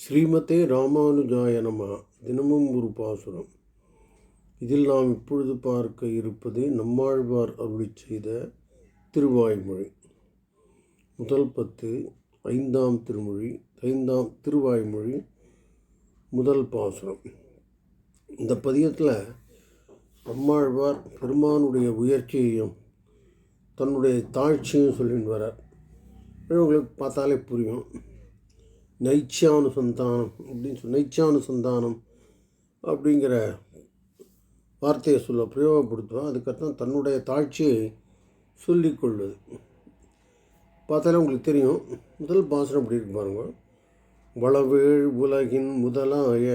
ஸ்ரீமதே ராமானுஜாய நம தினமும் ஒரு பாசுரம். இதில் நாம் இப்பொழுது பார்க்க இருப்பது நம்மாழ்வார் அருளி செய்த திருவாய்மொழி. முதல் பத்து ஐந்தாம் திருமொழி ஐந்தாம் திருவாய்மொழி முதல் பாசுரம். இந்த பதியத்தில் நம்மாழ்வார் பெருமானுடைய உயர்ச்சியையும் தன்னுடைய தாழ்ச்சியும் சொல்லின்னு வரார் இது உங்களுக்கு பார்த்தாலே புரியும். நைச்சானுசந்தானம் அப்படின்னு சொல்லி நைச்சானுசந்தானம் அப்படிங்கிற வார்த்தையை சொல்ல பிரயோகப்படுத்துவோம் அதுக்கப்புறம் தன்னுடைய தாழ்ச்சியை சொல்லிக்கொள்வது பார்த்தாலே உங்களுக்கு தெரியும் முதல் பாசனம் அப்படி இருக்கு பாருங்க. வளவேள் உலகின் முதலாய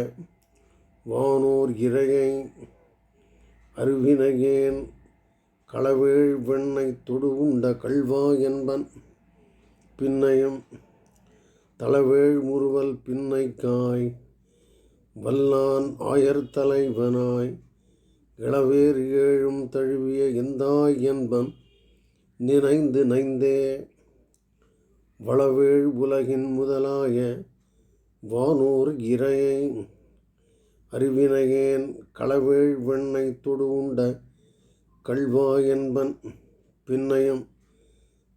வானோர் இறையை அருவினையேன் களவேள் வெண்ணை தொடு உண்ட கல்வா என்பன் பின்னையும் தளவேள் முறுவல் பின்னைக்காய் வல்லான் ஆயர்தலைவனாய் இளவேர் ஏழும் தழுவிய எந்தாய் என்பன் நினைந்து நைந்தே. வளவேள் உலகின் முதலாய வானோர் இறையை அறிவினையேன் களவேள் வெண்ணை தொடு உண்ட கல்வா என்பன் பின்னையும்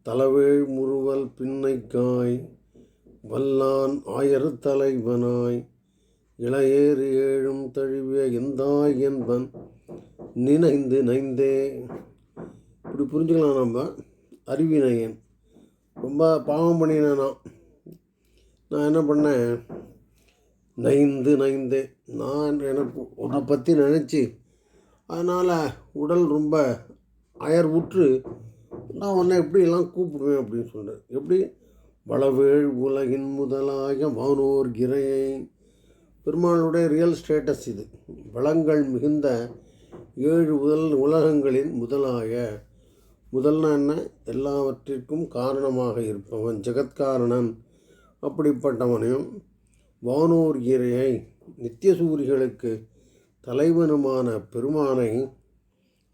தளவேள் முறுவல் பின்னைக்காய் வல்லான் ஆயர் தலைவனாய் இளையேறு ஏழும் தழுவிய எந்தாய் என்பன் நினைந்து நைந்தே. இப்படி புரிஞ்சுக்கலாம் நம்ம. அறிவினையன் ரொம்ப பாவம் பண்ணினேன். நான் நான் என்ன பண்ணேன்? நைந்து நைந்தே. நான் எனக்கு உன்னை பற்றி நினச்சி அதனால் உடல் ரொம்ப அயர் உற்று நான் உன்னை எப்படியெல்லாம் கூப்பிடுவேன் அப்படின்னு சொல்கிறேன் எப்படி? வளவேள் உலகின் முதலாய வானோர் கிரையை. பெருமாளுடைய ரியல் ஸ்டேட்டஸ் இது. வளங்கள் மிகுந்த ஏழு முதல் உலகங்களின் முதலாய. முதல்னா என்ன? எல்லாவற்றிற்கும் காரணமாக இருப்பவன் ஜெகத்காரணன் அப்படிப்பட்டவனையும் வானோர் இறையை நித்தியசூரிகளுக்கு தலைவனுமான பெருமானை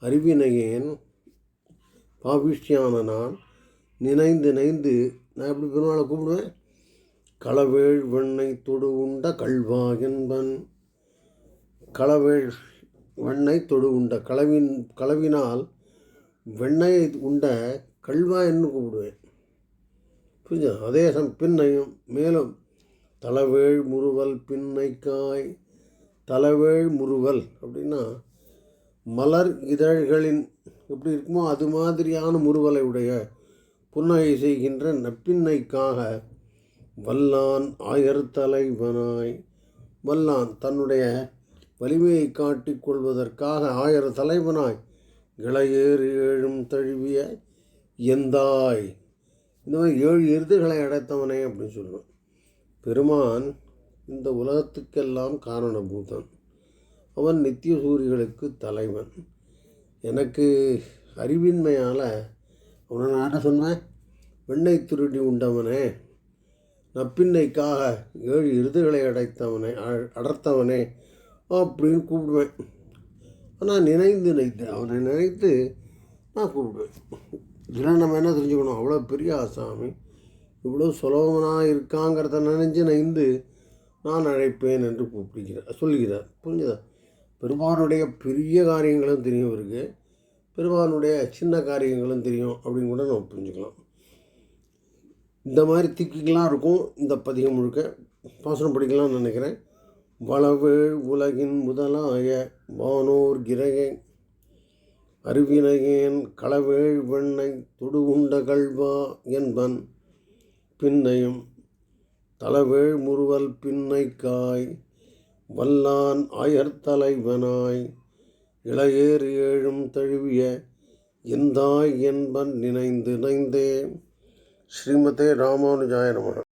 அறிவினையேன் பாபிஷ்டியான நான் நினைந்து நான் எப்படி பெருமாளை கூப்பிடுவேன்? களவேள் வெண்ணை தொடு உண்ட கல்வா என்பன். களவேள் வெண்ணை தொடு உண்ட களவின் களவினால் வெண்ணெய் உண்ட கல்வா என்று கூப்பிடுவேன். புரிஞ்சா அதே சம் பின்னையும் மேலும் தலவேள் முறுவல் பின்னைக்காய் தலவேள் முறுவல் அப்படின்னா மலர் இதழ்களின் எப்படி இருக்குமோ அது மாதிரியான முறுவலை உடைய புன்னகை செய்கின்ற நப்பின்னைக்காக வல்லான் ஆயர்தலைவனாய் வல்லான் தன்னுடைய வலிமையை காட்டிக் கொள்வதற்காக ஆயர் தலைவனாய் இளையேறு ஏழும் தழுவிய எந்தாய்? இந்த மாதிரி ஏழு எருதுகளை அடைத்தவனே அப்படின்னு சொல்லுவேன் பெருமான் இந்த உலகத்துக்கெல்லாம் காரணபூதன் அவன் நித்திய சூரிகளுக்கு தலைவன். எனக்கு அறிவின்மையால் அவனை நான் என்ன சொன்னேன் வெண்ணெய் திருடி உண்டவனே நப்பின்னைக்காக ஏழு இருதுகளை அடைத்தவனே அ- அடர்த்தவனே அப்படின்னு கூப்பிடுவேன். ஆனால் நினைந்து நினைத்து அவனை நினைத்து நான் கூப்பிடுவேன். இதெல்லாம் நம்ம என்ன தெரிஞ்சுக்கணும்? அவ்வளோ பெரிய ஆசாமி இவ்வளோ சுலபமாக இருக்காங்கிறத நினைஞ்சு நைந்து நான் அழைப்பேன் என்று கூப்பிடுகிறார் சொல்லுகிறார் புரிஞ்சுதா? பெருமானுடைய பெரிய காரியங்களும் தெரியும் இவருக்கு பெருமானுடைய சின்ன காரியங்களும் தெரியும் அப்படின்னு கூட நம்ம புரிஞ்சுக்கலாம். இந்த மாதிரி திக்கிலாம் இருக்கும் இந்த பதிகம் முழுக்க. பாசனம் படிக்கலாம்னு நினைக்கிறேன். வளவேள் உலகின் முதலாய வானோர் கிரையை அருவினையன் களவேள் வெண்ணை தொடுகுண்ட கல்வா என்பன் பின்னையும் தலவேள் முறுவல் பின்னைக்காய் வல்லான் ஆயர்தலைவனாய் தலைவனாய் இளையேறு ஏழும் தழுவிய எந்தாய் என்பன் நினைந்து நைந்தே ஸ்ரீமதே ராமானுஜாய நமக